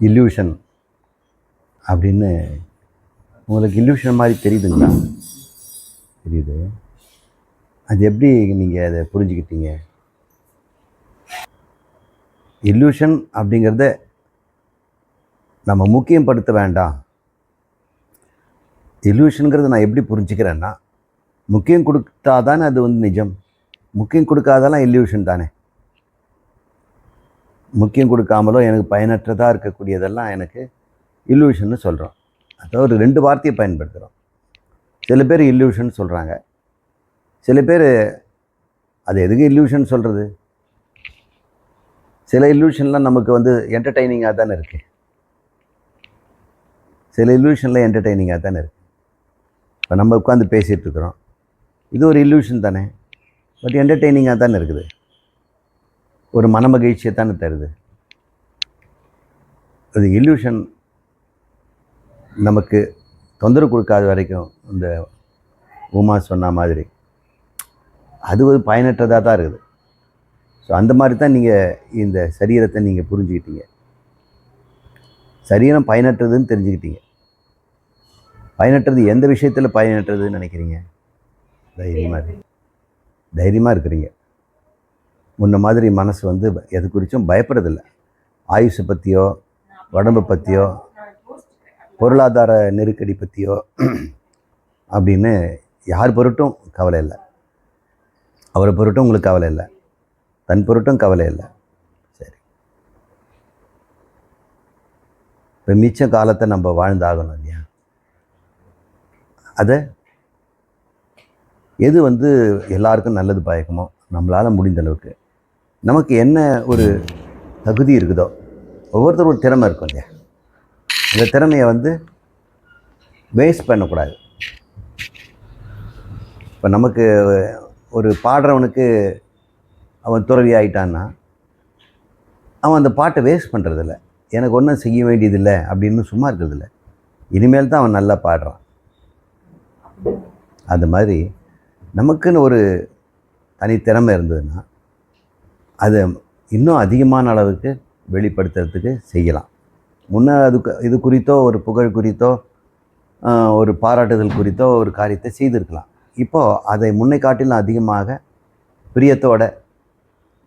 Illusion அப்படின்னு உங்களுக்கு illusion மாதிரி தெரியுதுங்களா? தெரியுது. அது எப்படி நீங்கள் அதை புரிஞ்சுக்கிட்டீங்க? இல்யூஷன் அப்படிங்கிறத நம்ம முக்கியப்படுத்த வேண்டாம். இல்யூஷனுங்கிறத நான் எப்படி புரிஞ்சுக்கிறேன்னா முக்கியம் கொடுத்தா தானே அது வந்து நிஜம். முக்கியம் கொடுக்காதெல்லாம் இல்யூஷன் தானே. முக்கியம் கொடுக்காமலோ எனக்கு பயனற்றதாக இருக்கக்கூடியதெல்லாம் எனக்கு இல்லூஷன்னு சொல்கிறோம் அதாவது ஒரு ரெண்டு வார்த்தையை பயன்படுத்துகிறோம் சில பேர் இல்லூஷன் சொல்கிறாங்க சில பேர் அது எதுக்கு இல்லூஷன் சொல்கிறது சில இல்லூஷன்லாம் நமக்கு வந்து என்டர்டைனிங்காக தானே இருக்குது சில இல்லூஷனில் என்டர்டைனிங்காக தானே இருக்குது இப்போ நம்ம உட்காந்து பேசிகிட்டு இருக்கிறோம். இது ஒரு இல்லூஷன் தானே. பட் என்டர்டெய்னிங்காக தானே இருக்குது. ஒரு மனமகிழ்ச்சியை தானே தருது. அது இல்யூஷன் நமக்கு தொந்தரவு கொடுக்காத வரைக்கும் இந்த உமா சொன்ன மாதிரி. அது ஒரு பயனற்றதாக தான் இருக்குது. ஸோ அந்த மாதிரி தான் நீங்கள் இந்த சரீரத்தை நீங்கள் புரிஞ்சுக்கிட்டீங்க. சரீரம் பயனற்றதுன்னு தெரிஞ்சுக்கிட்டீங்க. பயனற்றது எந்த விஷயத்தில் பயனற்றதுன்னு நினைக்கிறீங்க? தைரியமாக இருக்கு தைரியமாக இருக்கிறீங்க. முன்ன மாதிரி மனசு வந்து எது குறித்தும் பயப்படுறதில்ல. ஆயுஷை பற்றியோ உடம்பை பற்றியோ பொருளாதார நெருக்கடி பற்றியோ அப்படின்னு யார் பொருட்டும் கவலை இல்லை. அவரை பொருட்டும் உங்களுக்கு கவலை இல்லை. தன் பொருட்டும் கவலை இல்லை. சரி. இப்போ மிச்ச காலத்தை நம்ம வாழ்ந்தாகணும் இல்லையா? அதை எது வந்து எல்லாருக்கும் நல்லது பயக்குமோ நம்மளால் முடிந்த அளவுக்கு நமக்கு என்ன ஒரு தகுதி இருக்குதோ ஒவ்வொருத்தரும் ஒரு திறமை இருக்கும் இல்லையா? அந்த திறமையை வந்து வேஸ்ட் பண்ணக்கூடாது. இப்போ நமக்கு ஒரு பாடுறவனுக்கு அவன் துறவி ஆயிட்டான்னா அவன் அந்த பாட்டை வேஸ்ட் பண்ணுறதில்ல எனக்கு ஒன்றும் செய்ய வேண்டியதில்லை அப்படின்னு சும்மா இருக்கிறதில்ல. இனிமேல் தான் அவன் நல்லா பாடுறான். அந்த மாதிரி நமக்குன்னு ஒரு தனித்திறமை இருந்ததுன்னா அதை இன்னும் அதிகமான அளவுக்கு வெளிப்படுத்துறதுக்கு செய்யலாம். முன்ன அதுக்கு இது குறித்தோ ஒரு புகழ் குறித்தோ ஒரு பாராட்டுதல் குறித்தோ ஒரு காரியத்தை செய்திருக்கலாம். இப்போது அதை முன்னை காட்டிலும் அதிகமாக பிரியத்தோட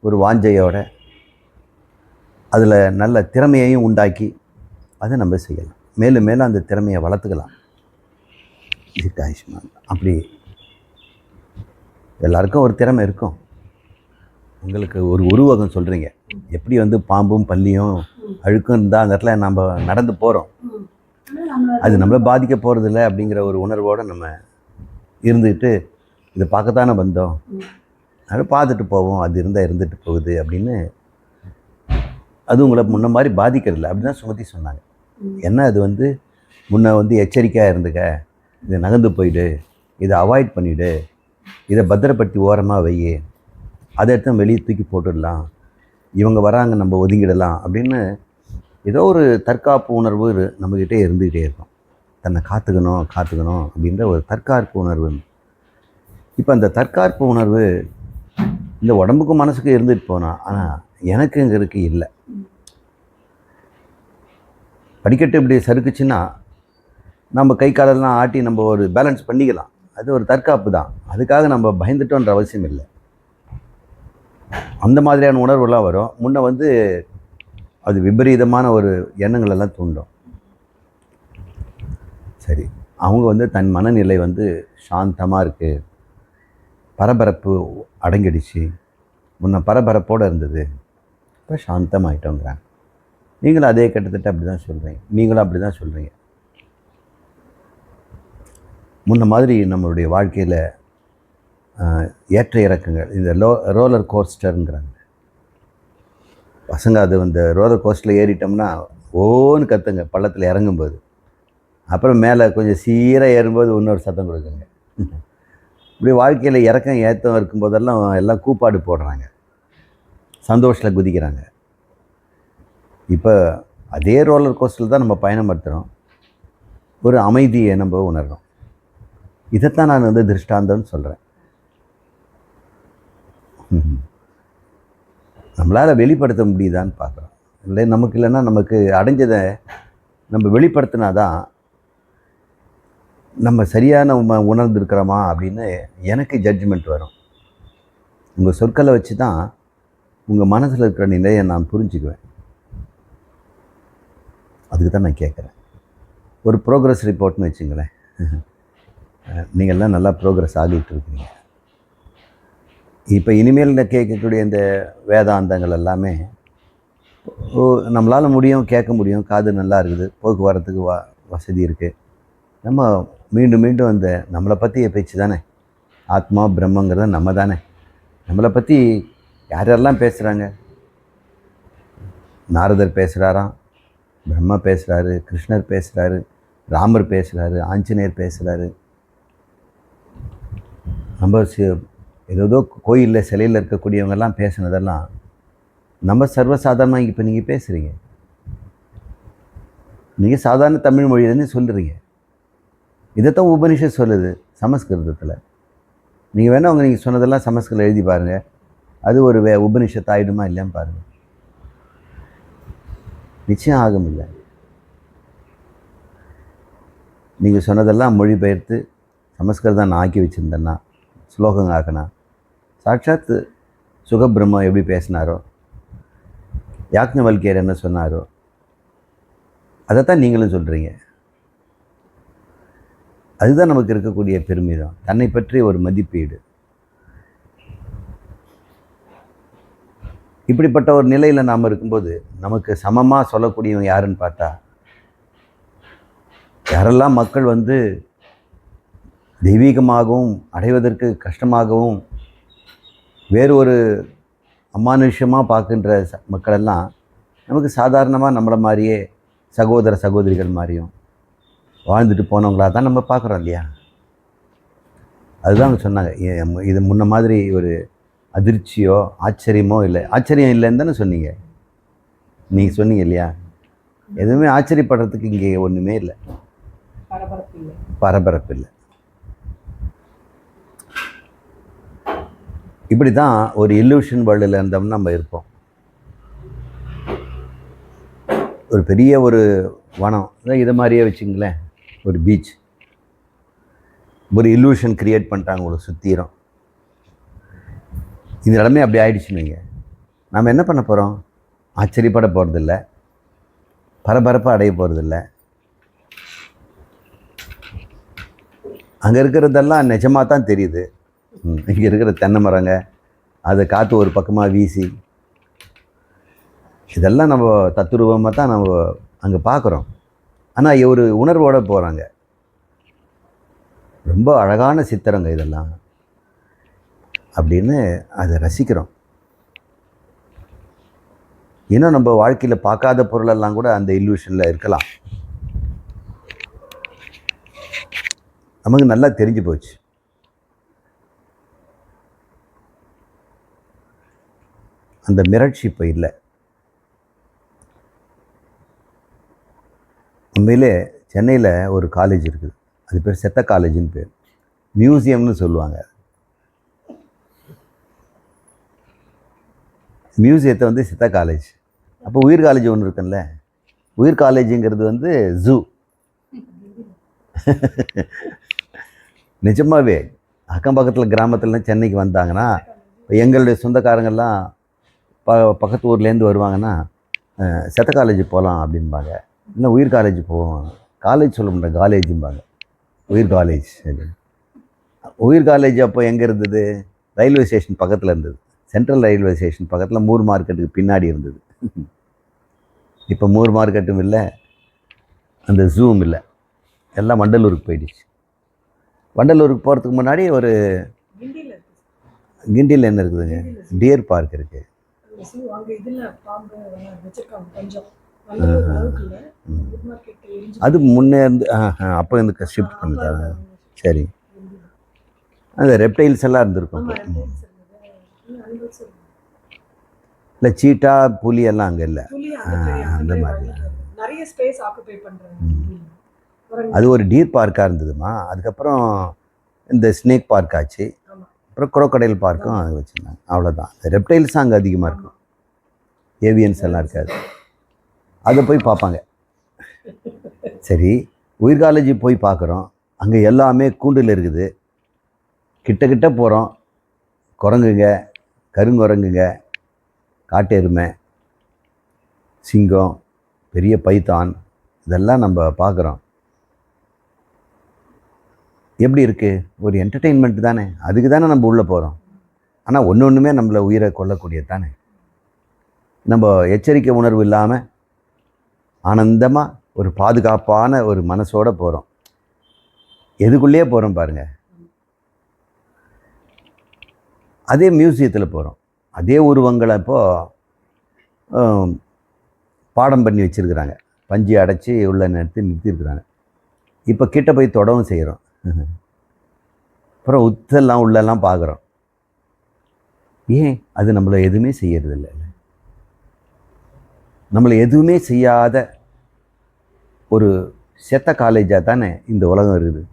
ஒரு வாஞ்சையோட அதில் நல்ல திறமையையும் உண்டாக்கி அதை நம்ம செய்யலாம். மேலும் மேலும் அந்த திறமையை வளர்த்துக்கலாம். இதுக்கு ஆயுஷ்மான். அப்படி எல்லாருக்கும் ஒரு திறமை இருக்கும். உங்களுக்கு ஒரு உருவகம் சொல்கிறீங்க எப்படி வந்து பாம்பும் பல்லியும் அழுக்கும் இருந்தால் அந்த இடத்துல நம்ம நடந்து போகிறோம் அது நம்மளை பாதிக்க போகிறதில்ல அப்படிங்கிற ஒரு உணர்வோடு நம்ம இருந்துக்கிட்டு இதை பார்க்கத்தானே வந்தோம். அது பார்த்துட்டு போவோம். அது இருந்தால் இருந்துட்டு போகுது அப்படின்னு அது உங்களை முன்ன மாதிரி பாதிக்கிறதில்ல. அப்படி தான் சுமதி சொன்னாங்க. ஏன்னா அது வந்து? முன்ன வந்து எச்சரிக்கையாக இருந்துக்க. இதை நகர்ந்து போயிடு. இதை அவாய்ட் பண்ணிவிடு இதை பத்திரப்படுத்தி ஓரமாக வை அதை எடுத்து வெளியே தூக்கி போட்டுடலாம். இவங்க வராங்க நம்ம ஒதுங்கிடலாம் அப்படின்னு ஏதோ ஒரு தற்காப்பு உணர்வு நம்மக்கிட்டே இருந்துக்கிட்டே இருக்கும். தன்னை காத்துக்கணும் காத்துக்கணும் அப்படின்ற ஒரு தற்காப்பு உணர்வு. இப்போ அந்த தற்காப்பு உணர்வு இந்த உடம்புக்கும் மனசுக்கும் இருந்துட்டு போனால் ஆனால் எனக்கு இங்கே இருக்கு இல்லை. படிக்கட்டு இப்படி சறுக்குச்சுன்னா நம்ம கை காலெல்லாம் ஆட்டி நம்ம ஒரு பேலன்ஸ் பண்ணிக்கலாம். அது ஒரு தற்காப்பு தான். அதுக்காக நம்ம பயந்துட்டோன்ற அவசியம் இல்லை. அந்த மாதிரியான உணர்வுலாம் வரும். முன்ன வந்து அது விபரீதமான ஒரு எண்ணங்கள் எல்லாம் தூண்டும். சரி அவங்க வந்து தன் மனநிலை வந்து சாந்தமாக இருக்குது பரபரப்பு அடங்கிடுச்சு. முன்ன பரபரப்போடு இருந்தது. இப்போ சாந்தமாயிட்டோங்கிறாங்க. நீங்களும் அதே கிட்டத்தட்ட அப்படி தான் சொல்கிறீங்க நீங்களும் அப்படி தான் சொல்கிறீங்க முன்ன மாதிரி நம்மளுடைய வாழ்க்கையில் ஏற்ற இறக்கங்கள். இந்த லோ ரோலர் கோஸ்டருங்கிறாங்க. பசங்க அது அந்த ரோலர் கோஸ்டரில் ஏறிட்டோம்னா ஓன்னு கத்துங்க பள்ளத்தில் இறங்கும்போது. அப்புறம் மேலே கொஞ்சம் சீராக ஏறும்போது இன்னொரு சத்தம் கொடுக்குங்க. இப்படி வாழ்க்கையில் இறக்கம் ஏற்றம் இருக்கும்போதெல்லாம் எல்லாம் கூப்பாடு போடுறாங்க. சந்தோஷத்தில் குதிக்கிறாங்க. இப்போ அதே ரோலர் கோஸ்டரில் தான் நம்ம பயணப்படுத்துகிறோம் ஒரு அமைதியை நம்ம உணர்கிறோம் இதைத்தான் நான் வந்து திருஷ்டாந்தம்னு சொல்கிறேன் நம்மளால் வெளிப்படுத்த முடியுதான்னு பார்க்குறோம். இல்லை நமக்கு இல்லைன்னா நமக்கு அடைஞ்சதை நம்ம வெளிப்படுத்தினா தான் நம்ம சரியான உணர்ந்துருக்கிறோமா அப்படின்னு எனக்கு ஜட்ஜ்மெண்ட் வரும். உங்கள் சொற்களை வச்சு தான் உங்கள் மனசில் இருக்கிற நிலையை நான் புரிஞ்சுக்குவேன். அதுக்கு தான் நான் கேட்குறேன். ஒரு ப்ரோக்ரஸ் ரிப்போர்ட்னு வச்சுங்களேன். நீங்கள்லாம் நல்லா ப்ரோக்ரஸ் ஆகிட்டு இருக்கீங்க இப்போ இனிமேல் இந்த கேட்கக்கூடிய இந்த வேதாந்தங்கள் எல்லாமே ஓ நம்மளால் முடியும் கேட்க முடியும். காது நல்லா இருக்குது போக்குவரத்துக்கு வ வசதி இருக்குது நம்ம மீண்டும் மீண்டும் அந்த நம்மளை பற்றிய பேச்சு தானே? ஆத்மா பிரம்மங்கிறத நம்ம தானே? நம்மளை பற்றி யார் யாரெல்லாம் பேசுகிறாங்க நாரதர் பேசுகிறாராம் பிரம்மா பேசுகிறாரு கிருஷ்ணர் பேசுகிறாரு ராமர் பேசுகிறாரு ஆஞ்சநேயர் பேசுகிறாரு நம்ம ஏதோ கோயிலில் சிலையில் இருக்கக்கூடியவங்கெல்லாம் பேசுனதெல்லாம் நம்ம சர்வசாதாரணமாக இப்போ நீங்கள் பேசுகிறீங்க நீங்கள் சாதாரண தமிழ் மொழியிலேருந்து சொல்லுறீங்க இதைத்தான் உபனிஷத் சொல்லுது சமஸ்கிருதத்தில். நீங்கள் வேணால் அவங்க நீங்கள் சொன்னதெல்லாம் சமஸ்கிருதம் எழுதி பாருங்கள் அது ஒரு வே உபனிஷத் ஆகிடுமா இல்லையான்னு பாருங்கள் நிச்சயம் ஆகும் இல்லை நீங்கள் சொன்னதெல்லாம் மொழிபெயர்த்து சமஸ்கிருதம் நான் ஆக்கி வச்சுருந்தேன்னா ஸ்லோகம் ஆக்கினா சாட்சாத் சுகபிரம்மம் எப்படி பேசினாரோ யாக்ஞவல்கியர் என்ன சொன்னாரோ அதைத்தான் நீங்களும் சொல்கிறீங்க அதுதான் நமக்கு இருக்கக்கூடிய பெருமிதம். தன்னை பற்றி ஒரு மதிப்பீடு. இப்படிப்பட்ட ஒரு நிலையில் நாம் இருக்கும்போது நமக்கு சமமாக சொல்லக்கூடியவங்க யாருன்னு பார்த்தா யாரெல்லாம் மக்கள் வந்து தெய்வீகமாகவும் அடைவதற்கு கஷ்டமாகவும் வேறு ஒரு அமானுஷ்யமாக பார்க்கின்ற மக்களெல்லாம் நமக்கு சாதாரணமாக நம்மளை மாதிரியே சகோதர சகோதரிகள் மாதிரியும் வாழ்ந்துட்டு போனவங்களாக தான் நம்ம பார்க்குறோம் இல்லையா? அதுதான் அவங்க சொன்னாங்க. இது முன்ன மாதிரி ஒரு அதிர்ச்சியோ ஆச்சரியமோ இல்லை. ஆச்சரியம் இல்லைன்னு தானே சொன்னீங்க. நீங்கள் சொன்னீங்க இல்லையா? எதுவுமே ஆச்சரியப்படுறதுக்கு இங்கே ஒன்றுமே இல்லை. பரபரப்பு இல்லை பரபரப்பு இல்லை இப்படி தான் ஒரு இல்லூஷன் வேர்ல்டில் இருந்தோம்னா நம்ம இருப்போம். ஒரு பெரிய ஒரு வனம் இதை மாதிரியே வச்சுங்களேன் ஒரு பீச் ஒரு இல்லூஷன் கிரியேட் பண்ணிட்டாங்க உங்களை சுற்றிரும் இந்த இடமே அப்படி ஆயிடுச்சுன்னு வைங்க. நாம் என்ன பண்ண போகிறோம் ஆச்சரியப்பட போகிறதில்ல பரபரப்பாக அடைய போகிறதில்ல அங்கே இருக்கிறதெல்லாம் நிஜமாக தான் தெரியுது. இங்கே இருக்கிற தென்னை மரங்க அதை காற்று ஒரு பக்கமாக வீசி இதெல்லாம் நம்ம தத்துருவமாக தான் நம்ம அங்கே பார்க்குறோம் ஆனால் ஒரு உணர்வோடு போகிறாங்க ரொம்ப அழகான சித்திரங்க இதெல்லாம். அப்படின்னு அதை ரசிக்கிறோம். இன்னும் நம்ம வாழ்க்கையில் பார்க்காத பொருளெல்லாம் கூட அந்த இல்யூஷனில் இருக்கலாம். நமக்கு நல்லா தெரிஞ்சு போச்சு. அந்த மிரட்சி இப்போ இல்லை. உண்மையிலே சென்னையில் ஒரு காலேஜ் இருக்குது. அது பேர் செத்த காலேஜின்னு பேர். மியூசியம்னு சொல்லுவாங்க. மியூசியத்தை வந்து சித்த காலேஜ் அப்போ உயிர் காலேஜ் ஒன்று இருக்குல்ல உயிர் காலேஜுங்கிறது வந்து ஜூ நிஜமாவே அக்கம் பக்கத்தில் கிராமத்துலலாம் சென்னைக்கு வந்தாங்கன்னா இப்போ எங்களுடைய சொந்தக்காரங்கள்லாம் ப பக்கத்து ஊர்லேருந்து வருவாங்கன்னா செத்த காலேஜ் போகலாம் அப்படின்பாங்க இல்லை உயிர் காலேஜ் போவோம் காலேஜ் சொல்ல முடியல காலேஜும்பாங்க உயிர் காலேஜ் உயிர் காலேஜ் அப்போ எங்கே இருந்தது? ரயில்வே ஸ்டேஷன் பக்கத்தில் இருந்தது. சென்ட்ரல் ரயில்வே ஸ்டேஷன் பக்கத்தில் மூர் மார்க்கெட்டுக்கு பின்னாடி இருந்தது. இப்போ மூர் மார்க்கெட்டும் இல்லை அந்த ஜூவும் இல்லை. எல்லாம் வண்டலூருக்கு போயிடுச்சு. வண்டலூருக்கு போகிறதுக்கு முன்னாடி ஒரு கிண்டியில் என்ன இருக்குதுங்க? டியர் பார்க் இருக்குது அது முன்னே இருந்து அப்போ இருந்து ஷிஃப்ட் பண்ணுதா சரி. அந்த ரெப்டைல்ஸ் எல்லாம் இருந்திருக்கும். இல்லை சீட்டா புலி எல்லாம் அங்கே இல்லை. அந்த மாதிரி. நிறைய ஸ்பேஸ் ஆக்குபை. அது ஒரு டீர் பார்க்காக இருந்ததுமா? அதுக்கப்புறம் இந்த ஸ்னேக் பார்க் ஆச்சு. அப்புறம் குரோக்கடைல் பார்க்கும். அது வச்சுருந்தாங்க. அவ்வளோதான் ரெப்டைல்ஸ் அங்கே அதிகமாக இருக்கும். ஏவியன்ஸ் எல்லாம் இருக்காது. அதை போய் பார்ப்பாங்க. சரி உயிர்காலஜி போய் பார்க்குறோம். அங்கே எல்லாமே கூண்டில் இருக்குது. கிட்ட கிட்ட போகிறோம் குரங்குங்க கருங்குரங்குங்க காட்டெருமை சிங்கம் பெரிய பைத்தான் இதெல்லாம் நம்ம பார்க்குறோம். எப்படி இருக்குது ஒரு என்டர்டெயின்மெண்ட் தானே. அதுக்கு தானே நம்ம உள்ளே போகிறோம் ஆனால் ஒன்று ஒன்றுமே நம்மளை உயிரை கொல்லக்கூடியது தானே. நம்ம எச்சரிக்கை உணர்வு இல்லாமல் ஆனந்தமாக ஒரு பாதுகாப்பான ஒரு மனசோட போகிறோம் எதுக்குள்ளேயே போகிறோம் பாருங்கள் அதே மியூசியத்தில் போகிறோம் அதே உருவங்களை இப்போது பாடம் பண்ணி வச்சுருக்குறாங்க. பஞ்சு அடைச்சி உள்ள நிறுத்தி நிறுத்தியிருக்கிறாங்க. இப்போ கிட்ட போய் தொடவும் செய்கிறோம் அப்புறம் உத்தெல்லாம் உள்ளெல்லாம் பார்க்குறோம். ஏன்? அது நம்மளை எதுவுமே செய்யறதில்ல. நம்மளை எதுவுமே செய்யாத ஒரு செத்த காலேஜாக தானே இந்த உலகம் இருக்குது.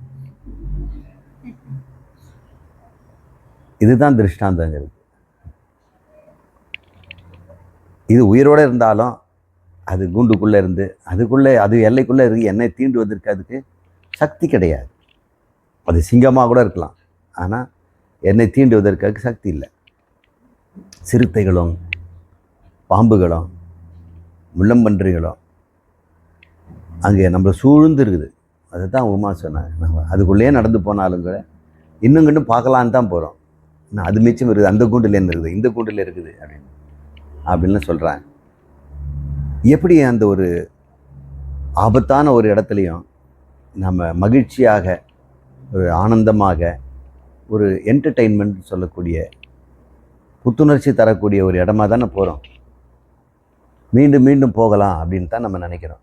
இதுதான் திருஷ்டாந்தங்கிறது. இது உயிரோடு இருந்தாலும் அது கூண்டுக்குள்ளே இருந்து அதுக்குள்ளே அது எல்லைக்குள்ளே இருக்கு என்னை தீண்டுவதற்கு அதுக்கு சக்தி கிடையாது. அது சிங்கமாக கூட இருக்கலாம். ஆனால் என்னை தீண்டுவதற்காக சக்தி இல்லை. சிறுத்தைகளும் பாம்புகளும் முள்ளம்பன்றிகளும் அங்கே நம்ம சூழ்ந்து இருக்குது அதை தான் உமா சொன்னாங்க. நம்ம அதுக்குள்ளேயே நடந்து போனாலும் கூட இன்னும் கண்டும் பார்க்கலான்னு தான் போகிறோம் இன்னும் அது மிச்சம் இருக்குது. அந்த கூண்டில் என்ன இருக்குது? இந்த கூண்டில் இருக்குது அப்படின்னு. அப்படின்னு சொல்கிறாங்க எப்படி அந்த ஒரு ஆபத்தான ஒரு இடத்துலையும் நம்ம மகிழ்ச்சியாக ஒரு ஆனந்தமாக ஒரு என்டர்டெயின்மெண்ட் சொல்லக்கூடிய புத்துணர்ச்சி தரக்கூடிய ஒரு இடமா தானே போகிறோம் மீண்டும் மீண்டும் போகலாம் அப்படின்னு தான் நம்ம நினைக்கிறோம்.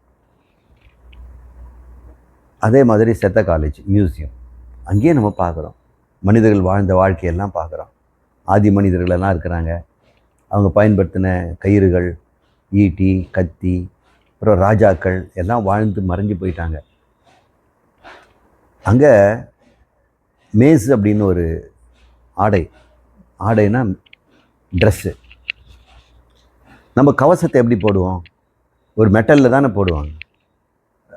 அதே மாதிரி செத்த காலேஜ் மியூசியம் அங்கேயே நம்ம பார்க்குறோம். மனிதர்கள் வாழ்ந்த வாழ்க்கையெல்லாம் பார்க்குறோம். ஆதி மனிதர்களெல்லாம் இருக்கிறாங்க. அவங்க பயன்படுத்தின கயிறுகள் ஈட்டி கத்தி அப்புறம் ராஜாக்கள் எல்லாம் வாழ்ந்து மறைஞ்சு போயிட்டாங்க. அங்கே மேஸ் அப்படின்னு ஒரு ஆடை. ஆடைனா ட்ரெஸ்ஸு நம்ம கவசத்தை எப்படி போடுவோம்? ஒரு மெட்டலில் தானே போடுவாங்க.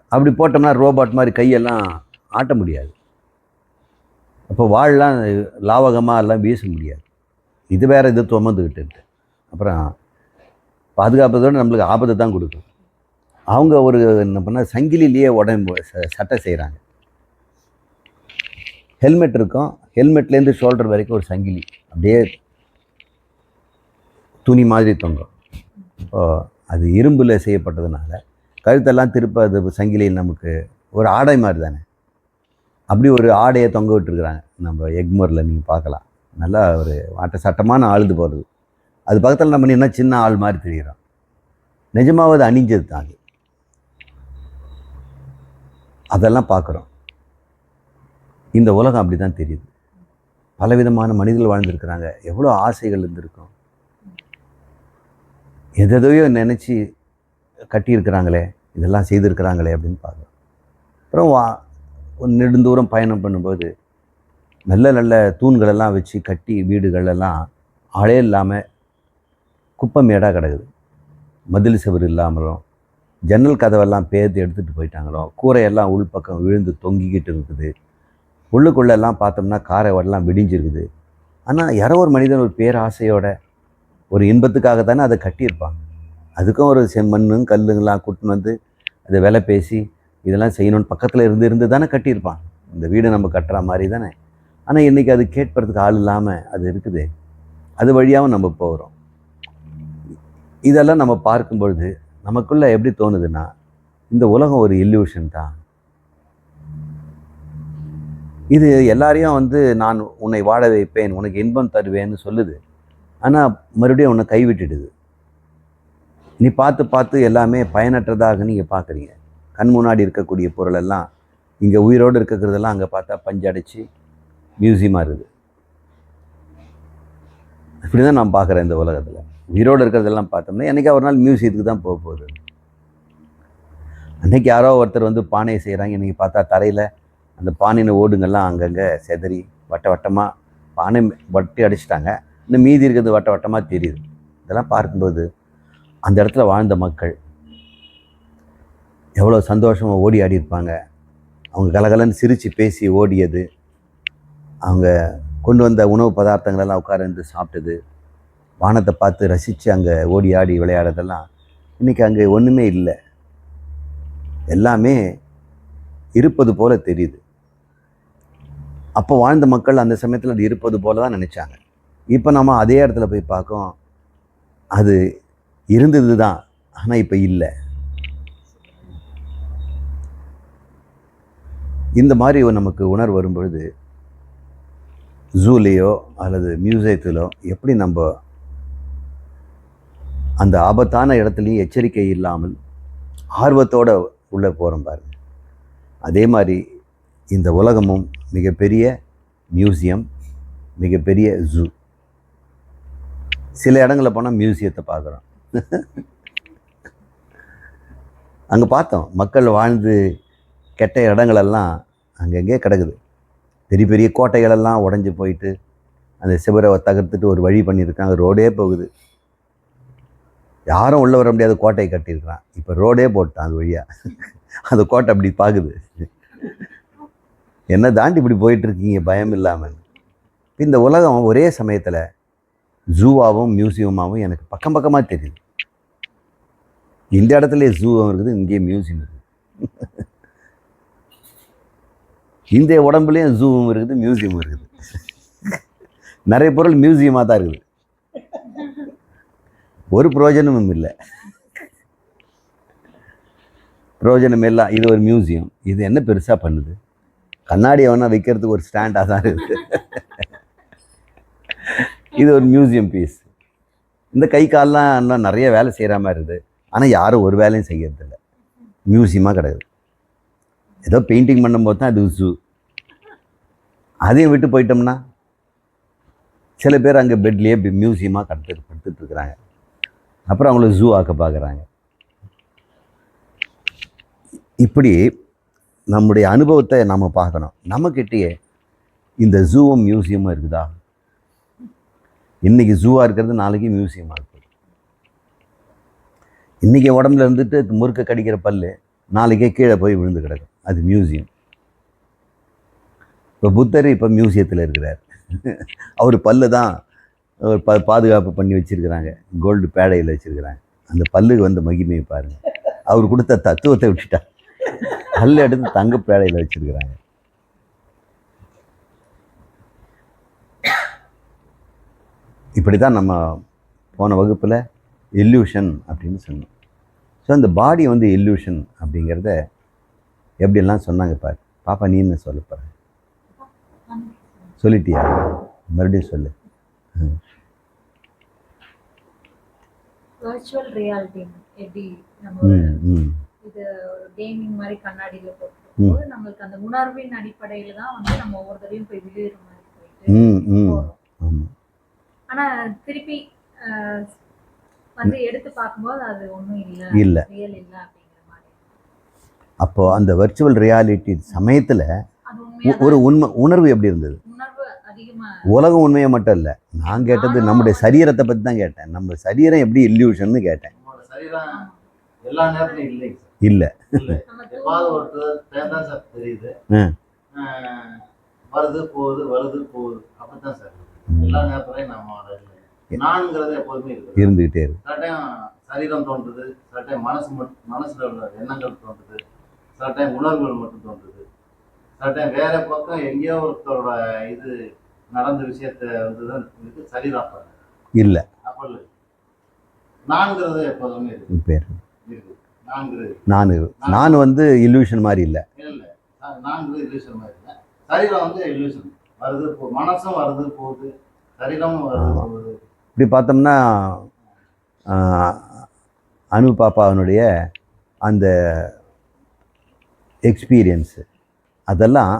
அப்படி போட்டோம்னா ரோபாட் மாதிரி கையெல்லாம் ஆட்ட முடியாது. அப்போ வாழலாம் லாவகமாக எல்லாம் வீச முடியாது. இது வேறு இது சுமந்துக்கிட்டு அப்புறம் பாதுகாப்பதோடு நம்மளுக்கு ஆபத்தை தான் கொடுக்கும். அவங்க ஒரு என்ன பண்ணால் சங்கிலிலேயே உடம்பு ச- சட்டை செய்கிறாங்க ஹெல்மெட் இருக்கும். ஹெல்மெட்லேருந்து ஷோல்டர் வரைக்கும் ஒரு சங்கிலி. அப்படியே துணி மாதிரி தொங்கும். இப்போ அது இரும்பில் செய்யப்பட்டதுனால கழுத்தெல்லாம் திருப்ப அது சங்கிலியில் நமக்கு ஒரு ஆடை மாதிரி தானே? அப்படி ஒரு ஆடையை தொங்க விட்டுருக்குறாங்க. நம்ம எக்மோரில் நீங்கள் பார்க்கலாம். நல்லா ஒரு வாட்ட சட்டமான ஆளுது போகிறது அது பக்கத்தில் நம்ம என்ன சின்ன ஆள் மாதிரி தெரிகிறோம் நிஜமாவது அணிஞ்சது தான் அது. அதெல்லாம் பார்க்குறோம். இந்த உலகம் அப்படி தான் தெரியுது. பலவிதமான மனிதர்கள் வாழ்ந்துருக்கிறாங்க. எவ்வளோ ஆசைகள் இருந்திருக்கும். எதையோ நினச்சி கட்டியிருக்கிறாங்களே இதெல்லாம் செய்திருக்கிறாங்களே அப்படின்னு பார்க்குறோம் அப்புறம் வா ஒரு நெடுந்தூரம் பயணம் பண்ணும்போது நல்ல நல்ல தூண்களெல்லாம் வச்சு கட்டி வீடுகளெல்லாம் ஆளே இல்லாமல் குப்பமேடாக கிடக்குது. மதில் சுவர் இல்லாமலும் ஜன்னல் கதவெல்லாம் பேர்த்து எடுத்துகிட்டு போயிட்டாங்களோ கூரையெல்லாம் உள்பக்கம் விழுந்து தொங்கிக்கிட்டு இருக்குது. உள்ளுக்குள்ளெல்லாம் பார்த்தோம்னா காரை வடலாம் விடிஞ்சிருக்குது. ஆனால் யாரோ ஒரு மனிதன் ஒரு பேராசையோட ஒரு இன்பத்துக்காக தானே அதை கட்டியிருப்பாங்க. அதுக்கும் ஒரு செம்மண்ணும் கல்லுங்கெல்லாம் கூட்டின்னு வந்து அதை விலை பேசி இதெல்லாம் செய்யணும்னு பக்கத்தில் இருந்து இருந்து தானே கட்டியிருப்பான் இந்த வீடு நம்ம கட்டுற மாதிரி தானே. ஆனால் இன்றைக்கி அது கேட்பறதுக்கு ஆள் இல்லாமல் அது இருக்குது. அது வழியாகவும் நம்ம போகிறோம் இதெல்லாம் நம்ம பார்க்கும் பொழுது நமக்குள்ளே எப்படி தோணுதுன்னா இந்த உலகம் ஒரு இல்யூஷன் தான். இது எல்லாரையும் வந்து நான் உன்னை வாழ வைப்பேன் உனக்கு இன்பம் தருவேன்னு சொல்லுது. ஆனால் மறுபடியும் உன்னை கைவிட்டுடுது. நீ பார்த்து பார்த்து எல்லாமே பயனற்றதாக நீங்கள் பார்க்குறீங்க. கண் முன்னாடி இருக்கக்கூடிய பொருள் எல்லாம் இங்கே உயிரோடு இருக்கிறதெல்லாம் அங்கே பார்த்தா பஞ்சு மியூசியமாக இருக்குது. இப்படி தான் நான் பார்க்குறேன் இந்த உலகத்தில். உயிரோடு இருக்கிறதெல்லாம் பார்த்தோம்னா என்னைக்கா ஒரு நாள் மியூசியத்துக்கு தான் போக போகுது. அன்றைக்கி யாரோ ஒருத்தர் வந்து பானையை செய்கிறாங்க இன்றைக்கி பார்த்தா தரையில் அந்த பானையின ஓடுங்கள்லாம் அங்கங்கே செதறி வட்ட வட்டமாக பானை வட்டி அடிச்சிட்டாங்க. இன்னும் மீதி இருக்கிறது வட்ட வட்டமாக தெரியுது. இதெல்லாம் பார்க்கும்போது அந்த இடத்துல வாழ்ந்த மக்கள் எவ்வளோ சந்தோஷமாக ஓடி ஆடி இருப்பாங்க. அவங்க கலகலன்னு சிரித்து பேசி ஓடியது. அவங்க கொண்டு வந்த உணவு பதார்த்தங்களெல்லாம் உட்கார்ந்து சாப்பிட்டது. வானத்தை பார்த்து ரசித்து அங்கே ஓடி ஆடி விளையாடுறதெல்லாம் இன்றைக்கி அங்கே ஒன்றுமே இல்லை. எல்லாமே இருப்பது போல தெரியுது. அப்போ வாழ்ந்த மக்கள் அந்த சமயத்தில் அது இருப்பது போல தான் நினச்சாங்க. இப்போ நம்ம அதே இடத்துல போய் பார்க்கோம் அது இருந்தது தான் ஆனால் இப்போ இல்லை. இந்த மாதிரி நமக்கு உணர்வு வரும்பொழுது ஜூலேயோ அல்லது மியூசியத்திலோ எப்படி நம்ம அந்த ஆபத்தான இடத்துலையும் எச்சரிக்கை இல்லாமல் ஆர்வத்தோட உள்ளே போகிறோம் பாருங்கள் அதே மாதிரி இந்த உலகமும் மிகப்பெரிய மியூசியம் மிகப்பெரிய ஜூ. சில இடங்களில் போனால் மியூசியத்தை பார்க்குறோம். அங்கே பார்த்தோம் மக்கள் வாழ்ந்து கெட்ட இடங்களெல்லாம் அங்கங்கே கிடக்குது. பெரிய பெரிய கோட்டைகளெல்லாம் உடஞ்சி போயிட்டு அந்த சிவரை தகர்த்துட்டு ஒரு வழி பண்ணியிருக்காங்க ரோடே போகுது. யாரும் உள்ளே வர முடியாத கோட்டையை கட்டியிருக்கிறான். இப்போ ரோடே போட்டான் அது வழியாக அந்த கோட்டை அப்படி பார்க்குது என்ன தாண்டி இப்படி போயிட்டுருக்கீங்க பயம் இல்லாமல். இந்த உலகம் ஒரே சமயத்தில் ஜூவாகவும் மியூசியமாகவும் எனக்கு பக்கம் பக்கமாக தெரியுது. இந்த இடத்துல ஜூவும் இருக்குது இங்கே மியூசியம் இருக்குது. இந்த உடம்புலேயும் ஜூவும் இருக்குது மியூசியமும் இருக்குது. நிறைய பொருள் மியூசியமாக தான் இருக்குது. ஒரு பிரயோஜனமும் இல்லை. பிரயோஜனம் எல்லாம் இது ஒரு மியூசியம். இது என்ன பெருசாக பண்ணுது? கண்ணாடியை வேணால் வைக்கிறதுக்கு ஒரு ஸ்டாண்டாக தான் இருக்குது இது ஒரு மியூசியம் பீஸ் இந்த கை கால்லாம் இன்னும் நிறைய வேலை செய்கிற மாதிரி இருக்குது ஆனால் யாரும் ஒரு வேலையும் செய்யறதில்ல மியூசியமாக கிடையாது. ஏதோ பெயிண்டிங் பண்ணும்போது தான் அது ஜூ அதையும் விட்டு போயிட்டோம்னா சில பேர் அங்கே பெட்லேயே மியூசியமாக கடத்து படுத்துட்டு அப்புறம் அவங்கள ஜூ ஆக்க பார்க்குறாங்க இப்படி நம்முடைய அனுபவத்தை நம்ம பார்க்கணும். நம்மக்கிட்டேயே இந்த ஜூவும் மியூசியமும் இருக்குதா? இன்றைக்கி ஜூவாக இருக்கிறது நாளைக்கு மியூசியமாக இருக்குது. இன்றைக்கி உடம்புல இருந்துட்டு முறுக்க கடிக்கிற பல்லு நாளைக்கே கீழே போய் விழுந்து கிடக்கும். அது மியூசியம். இப்போ புத்தர் இப்போ மியூசியத்தில் இருக்கிறார். அவர் பல்லு தான் ஒரு ப பாதுகாப்பு பண்ணி வச்சுருக்கிறாங்க. கோல்டு பேடையில் வச்சுருக்கிறாங்க. அந்த பல்லுக்கு வந்த மகிமையை பாருங்கள் அவர் கொடுத்த தத்துவத்தை விட்டுட்டா பல்லு எடுத்து தங்க பேடையில் வச்சுருக்கிறாங்க. இப்படி தான் நம்ம போன வகுப்பில் எல்யூஷன் அப்படின்னு சொன்னோம். ஸோ அந்த பாடி வந்து எல்யூஷன் அப்படிங்கிறத எப்படியெல்லாம் சொன்னாங்க பாரு. பாப்பா நீ என்ன சொல்ல போகிற சொல்லிட்டியா? மறுபடியும் சொல்லு. ம். வர்ச்சுவல் ரியாலிட்டி எப்படி நம்ம ம் ம் இது ஒரு கேமிங் மாதிரி கண்ணாடியில போட்டுருக்கும்போது நம்மளுக்கு அந்த உணர்வின் அடிப்படையில தான் வந்து நம்ம ஒவ்வொரு தடவையும் போய் விழுகிற மாதிரி போயிட்டு ம் ம். போறோம். ஆமாம் ஆனா திருப்பி வந்து எடுத்து பார்க்கும்போது அது ஒண்ணும் இல்ல. இல்லை. ரியல் இல்ல அப்படிங்கிற மாதிரி. அப்போது அந்த வர்ச்சுவல் ரியாலிட்டி சமயத்தில் ஒரு உண்மை உணர்வு எப்படி இருந்தது? உலகம் உண்மையை மட்டும் இல்லை. நான் கேட்டது நம்முடைய சரீரத்தை பற்றி தான் கேட்டேன். நம்ம சரீரம் எப்படி இல்லியூஷன்னு கேட்டேன். எல்லா இல்லை. இல்லை. நம்ம வருது போகுது வருது போகுது. அப்படித்தான் சார். எல்லா நேரத்துலையும் இல்லை. நான்ங்கிறது எப்போதுமே இருக்குது. இருந்துக்கிட்டே இருக்கு. சில டைம் சரீரம் தோன்றுது. சில டைம் மனசு மட்டும் மனசுல உள்ள எண்ணங்கள் தோன்றுது. சில டைம் உணர்வுகள் மட்டும் தோன்றுது. சில டைம் வேற பக்கம் எங்கேயோ ஒருத்தரோட இது நடந்த விஷயத்த வந்து தான் இருக்கு. சரீரம் இல்லை. அப்போ நான்கிறது எப்போதுமே இருக்கு. இருக்கு. நான் நான் வந்து இல்லூஷன் மாதிரி இல்லை. இப்படி பார்த்தோம்னா அனு பாப்பாவினுடைய அந்த எக்ஸ்பீரியன்ஸு அதெல்லாம்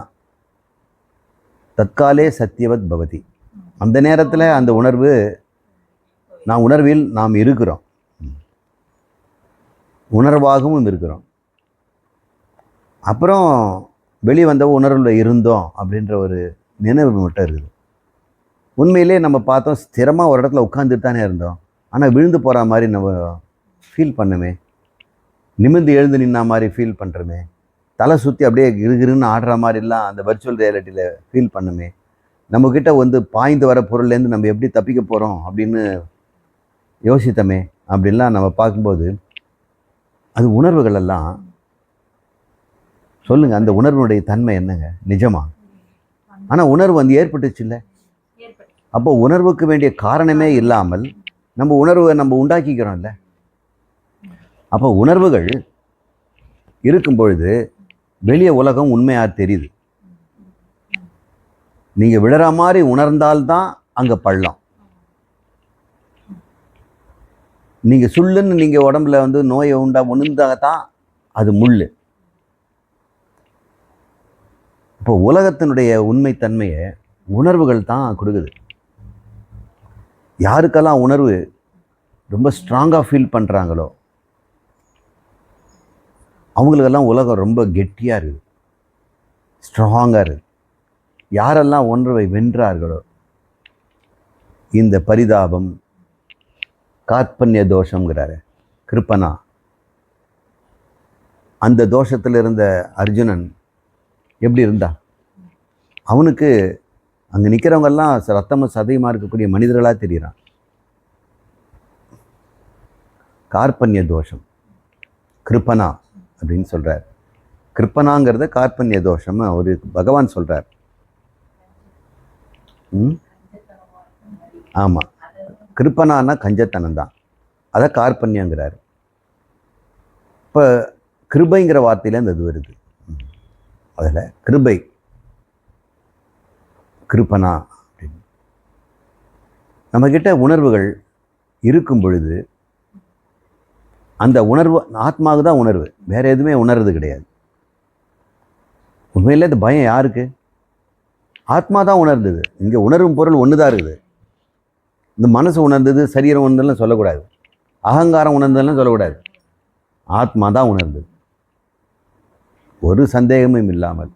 தற்காலே சத்தியவத் பவதி. அந்த நேரத்தில் அந்த உணர்வு நான் உணர்வில் நாம் இருக்கிறோம். உணர்வாகவும் இருக்கிறோம் அப்புறம் வெளி வந்த உணர்வில் இருந்தோம் அப்படின்ற ஒரு நினைவு மட்டும் இருக்குது. உண்மையிலே நம்ம பார்த்தோம் ஸ்திரமாக ஒரு இடத்துல உட்காந்துட்டு தானே இருந்தோம். ஆனால் விழுந்து போகிற மாதிரி நம்ம ஃபீல் பண்ணுமே. நிமிர்ந்து எழுந்து நின்ன மாதிரி ஃபீல் பண்ணுறோமே தலை சுற்றி அப்படியே கிருகிருன்னு ஆடுற மாதிரிலாம் அந்த வர்ச்சுவல் ரியாலிட்டியில் ஃபீல் பண்ணுமே. நம்மக்கிட்ட வந்து பாய்ந்து வர பொருள்லேருந்து நம்ம எப்படி தப்பிக்க போகிறோம் அப்படின்னு யோசித்தமே அப்படின்லாம் நம்ம பார்க்கும்போது அது உணர்வுகள் எல்லாம் சொல்லுங்கள் அந்த உணர்வினுடைய தன்மை என்னங்க? நிஜமா? ஆனால் உணர்வு வந்து ஏற்பட்டுச்சு இல்லை அப்போ உணர்வுக்கு வேண்டிய காரணமே இல்லாமல் நம்ம உணர்வை நம்ம உண்டாக்கிக்கிறோம்ல? அப்போ உணர்வுகள் இருக்கும் பொழுது வெளிய உலகம் உண்மையாக தெரியுது. நீங்கள் விழற மாதிரி உணர்ந்தால்தான் அங்கே பள்ளம். நீங்கள் சுள்ளுன்னு நீங்கள் உடம்புல வந்து நோயை உண்டா உணர்ந்தாதான் அது முள் இப்போ உலகத்தினுடைய உண்மைத்தன்மையை உணர்வுகள் தான் கொடுக்குது. யாருக்கெல்லாம் உணர்வு ரொம்ப ஸ்ட்ராங்காக ஃபீல் பண்ணுறாங்களோ அவங்களுக்கெல்லாம் உலகம் ரொம்ப கெட்டியாக இருக்குது. ஸ்ட்ராங்காக இருக்குது. யாரெல்லாம் உணர்வை வென்றார்களோ இந்த பரிதாபம் காற்பண்ய தோஷங்கிறாரு கிருப்பனா. அந்த தோஷத்தில் இருந்த அர்ஜுனன் எப்படி இருந்தா? அவனுக்கு அங்கே நிற்கிறவங்கெல்லாம் ரத்தம சதையமாக இருக்கக்கூடிய மனிதர்களாக தெரிகிறான் கார்பண்ய தோஷம். கிருப்பனா அப்படின்னு சொல்கிறார் கிருப்பனாங்கிறத கார்பண்ய தோஷம் அவர் பகவான் சொல்கிறார் ம்? ஆமாம் கிருப்பனானா கஞ்சத்தனம் தான் அதை கார்பண்யங்கிறார். இப்போ கிருபைங்கிற வார்த்தையிலேருந்து அது இது வருது. அதில் கிருபை. கிருப்பனா அப்படின்னு. நம்மக்கிட்ட உணர்வுகள் இருக்கும் பொழுது அந்த உணர்வு ஆத்மாவுக்கு தான் உணர்வு. வேறு எதுவுமே உணர்றது கிடையாது. உண்மையில் இந்த பயம் யாருக்கு? ஆத்மா தான் உணர்ந்தது. இங்கே உணரும் பொருள் ஒன்று தான் இருக்குது. இந்த மனசு உணர்ந்தது சரீரம் உணர்ந்ததுலாம் சொல்லக்கூடாது. அகங்காரம் உணர்ந்ததுலாம் சொல்லக்கூடாது. ஆத்மா தான் உணர்ந்தது. ஒரு சந்தேகமும் இல்லாமல்.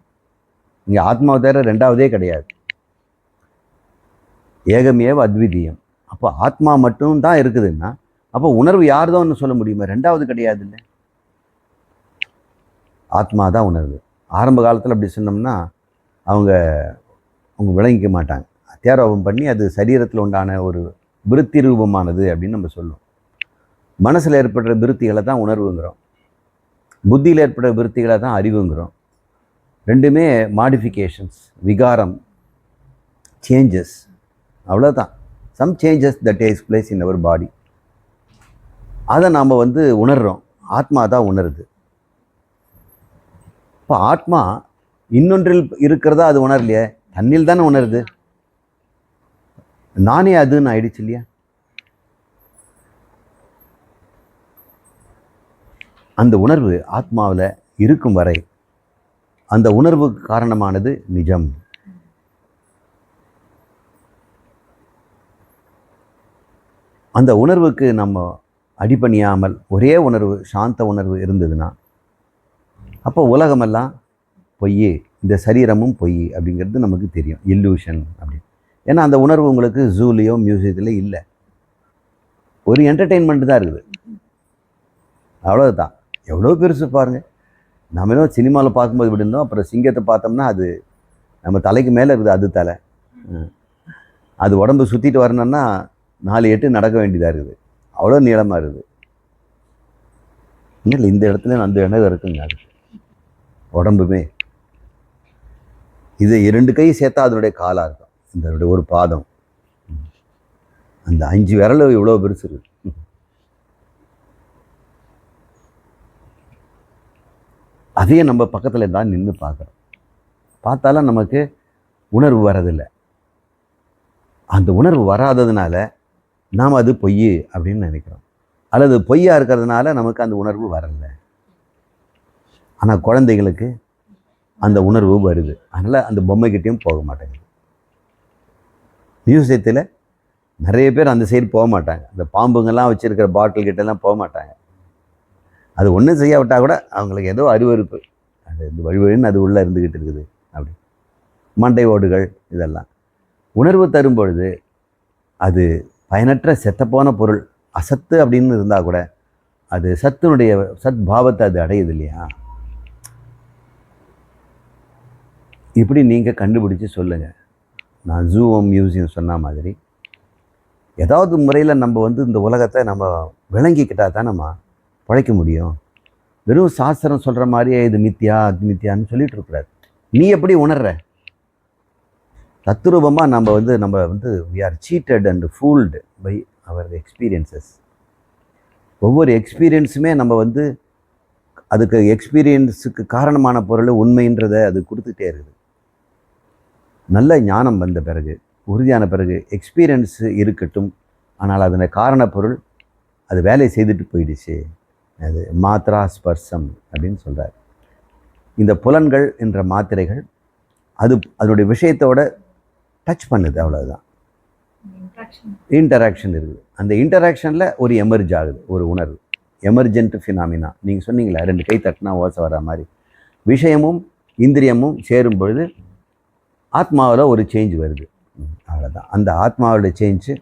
இங்கே ஆத்மாவை தவிர ரெண்டாவதே கிடையாது. ஏகமேவ அத்விதீயம். அப்போ ஆத்மா மட்டும் தான் இருக்குதுன்னா அப்போ உணர்வு யார்தோன்னு சொல்ல முடியுமா? ரெண்டாவது கிடையாது இல்லை. ஆத்மா தான் உணர்வு. ஆரம்ப காலத்தில் அப்படி சொன்னோம்னா அவங்க அவங்க விளங்கிக்க மாட்டாங்க. அத்தியாரோபம் பண்ணி அது சரீரத்தில் உண்டான ஒரு விருத்தி ரூபமானது அப்படின்னு நம்ம சொல்லுவோம் மனசில் ஏற்படுற விருத்திகளை தான் உணர்வுங்கிறோம். புத்தியில் ஏற்படுற விருத்திகளை தான் அறிவுங்கிறோம். ரெண்டுமே மாடிஃபிகேஷன்ஸ் விகாரம் சேஞ்சஸ் அவ்வளோதான் some changes that takes place in our body அதை நாம் வந்து உணர்கிறோம் ஆத்மா தான் உணருது. இப்போ ஆத்மா இன்னொன்றில் இருக்கிறதா அது உணரலையே? தண்ணில் தானே உணருது. நானே அதுன்னு ஆயிடுச்சு இல்லையா? அந்த உணர்வு ஆத்மாவில் இருக்கும் வரை அந்த உணர்வுக்கு காரணமானது நிஜம். அந்த உணர்வுக்கு நம்ம அடிபணியாமல் ஒரே உணர்வு சாந்த உணர்வு இருந்ததுன்னா அப்போ உலகமெல்லாம் பொய் இந்த சரீரமும் பொய் அப்படிங்கிறது நமக்கு தெரியும். இல்லூஷன் அப்படின்னு. ஏன்னா அந்த உணர்வு உங்களுக்கு ஜூலேயோ மியூசியத்திலையோ இல்லை. ஒரு என்டர்டெயின்மெண்ட் தான் இருக்குது. அவ்வளோதான் எவ்வளோ பெருசு பாருங்கள் நம்ம என்ன சினிமாவில் பார்க்கும்போது இப்படி இருந்தோம் அப்புறம் சிங்கத்தை பார்த்தோம்னா அது நம்ம தலைக்கு மேலே இருக்குது அது தலை. அது உடம்பு சுற்றிட்டு வரணும்னா நாலு எட்டு நடக்க வேண்டியதாக இருக்குது. அவ்வளோ நீளமாக இருக்குது. இல்லை இந்த இடத்துல அந்த இடம் இருக்குங்க அது. உடம்புமே. இது இரண்டு கை சேர்த்தா அதனுடைய காலாக இருக்கும். இந்த ஒரு பாதம். அந்த அஞ்சு விரல் இவ்வளோ பெருசு இருக்கு. அதையே நம்ம பக்கத்தில் தான் நின்று பார்க்குறோம். பார்த்தாலும் நமக்கு உணர்வு வரதில்லை அந்த உணர்வு வராததுனால நாம் அது பொய் அப்படின்னு நினைக்கிறோம். அல்லது பொய்யா இருக்கிறதுனால நமக்கு அந்த உணர்வு வரல. ஆனால் குழந்தைகளுக்கு அந்த உணர்வு வருது. அதனால் அந்த பொம்மைக்கிட்டேயும் போக மாட்டேங்குது. மியூசியத்தில் நிறைய பேர் அந்த சைடு போக மாட்டாங்க. அந்த பாம்புங்கெல்லாம் வச்சுருக்கிற பாட்டில் கிட்டலாம் போக மாட்டாங்க. அது ஒன்றும் செய்யாவிட்டா கூட அவங்களுக்கு ஏதோ அருவருப்பு. அது இந்த வழி வழின்னு அது உள்ளே இருந்துக்கிட்டு இருக்குது. அப்படி. மண்டை ஓடுகள் இதெல்லாம். உணர்வு தரும் பொழுது அது பயனற்ற செத்தப்போன பொருள். அசத்து அப்படின்னு இருந்தால் கூட அது சத்தினுடைய சத் பாவத்தை அது அடையுது இல்லையா? இப்படி நீங்கள் கண்டுபிடிச்சு சொல்லுங்கள் நான் ஜூவம் மியூசியம் சொன்ன மாதிரி ஏதாவது முறையில் நம்ம வந்து இந்த உலகத்தை நம்ம விளங்கிக்கிட்டால் தான் நம்ம பழைக்க முடியும். வெறும் சாஸ்திரம் சொல்கிற மாதிரியே இது மித்தியா அது மித்தியான்னு சொல்லிட்டு இருக்கிறார். நீ எப்படி உணர்ற? தத்துரூபமாக நம்ம வந்து நம்ம வந்து we are cheated and fooled by our experiences ஒவ்வொரு எக்ஸ்பீரியன்ஸுமே நம்ம வந்து அதுக்கு எக்ஸ்பீரியன்ஸுக்கு காரணமான பொருள் உண்மைன்றதை அது கொடுத்துட்டே இருக்குது. நல்ல ஞானம் வந்த பிறகு உறுதியான பிறகு எக்ஸ்பீரியன்ஸ் இருக்கட்டும். ஆனால் அதன காரண பொருள் அது வேலை செய்துட்டு போயிடுச்சு. அது மாத்ரா ஸ்பர்சம் அப்படின்னு சொல்கிறார் இந்த புலன்கள் என்ற மாத்திரைகள் அது அதனுடைய விஷயத்தோட டச் பண்ணுது இன்ட்ராக்ஷன் இன்டராக்ஷன் இருக்குது. அந்த இன்டராக்ஷனில் ஒரு எமர்ஜ் ஆகுது ஒரு உணர்வு. எமர்ஜென்ட் ஃபினாமினா நீங்கள் சொன்னீங்களா ரெண்டு கை தட்டினா ஓசை வர மாதிரி. விஷயமும் இந்திரியமும் சேரும் பொழுது ஆத்மாவில் ஒரு சேஞ்ச் வருது. அவ்வளோதான் அந்த ஆத்மாவோடைய சேஞ்சு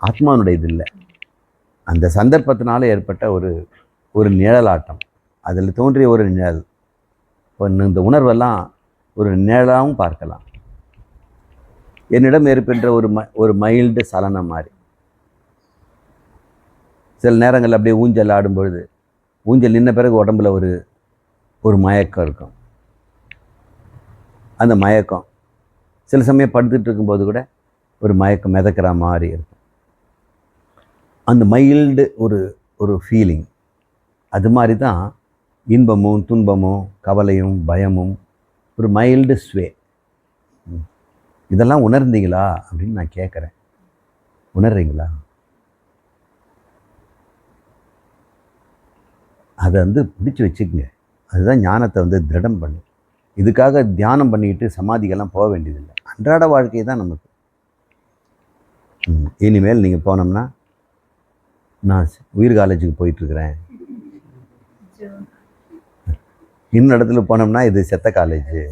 ஆத்மானுடைய இது இல்லை. அந்த சந்தர்ப்பத்தினால ஏற்பட்ட ஒரு ஒரு நிழலாட்டம். அதில் தோன்றிய ஒரு நிழல். இந்த உணர்வெல்லாம் ஒரு நிழலாகவும் பார்க்கலாம். என்னிடம் ஏற்பட்ட ஒரு ம ஒரு மைல்டு சலனம் மாதிரி. சில நேரங்களில் அப்படியே ஊஞ்சல் ஆடும்பொழுது ஊஞ்சல் நின்ன பிறகு உடம்புல ஒரு ஒரு மயக்கம் இருக்கும். அந்த மயக்கம் சில சமயம் படுத்துட்டு இருக்கும்போது கூட ஒரு மயக்கம் மிதக்கிற மாதிரி இருக்கும். அந்த மைல்டு ஒரு ஒரு ஃபீலிங் அது மாதிரி தான் இன்பமும் துன்பமும் கவலையும் பயமும் ஒரு மைல்டு ஸ்வே இதெல்லாம் உணர்ந்தீங்களா? அப்படின்னு நான் கேட்குறேன். உணர்றீங்களா? அதை வந்து பிடிச்சி வச்சுக்கோங்க. அதுதான் ஞானத்தை வந்து திருடம் பண்ணும். இதுக்காக தியானம் பண்ணிக்கிட்டு சமாதிக்கெல்லாம் போக வேண்டியதில்லை. அன்றாட வாழ்க்கை தான் நமக்கு. இனிமேல் நீங்கள் போனோம்னா நான் உயிர் காலேஜுக்கு போயிட்டுருக்குறேன். இன்னொரு இடத்துல போனோம்னா இது செத்த காலேஜ்.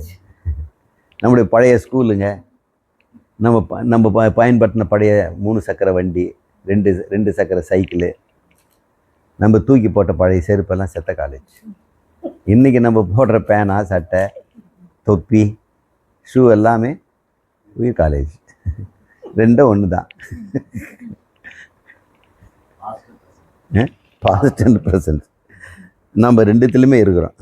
நம்முடைய பழைய ஸ்கூலுங்க. நம்ம ப- நம்ம ப பயன்படுத்தின பழைய மூணு சக்கர வண்டி ரெண்டு ரெண்டு சக்கர சைக்கிளு நம்ம தூக்கி போட்ட பழைய செருப்பெல்லாம் செத்த காலேஜ். இன்றைக்கி நம்ம போடுற பேனா சட்டை தொப்பி ஷூ எல்லாமே உயிர் காலேஜ் ரெண்டும் ஒன்று தான் அண்ட் ப்ரெசன்ட் நம்ம ரெண்டுத்துலையுமே இருக்கிறோம்.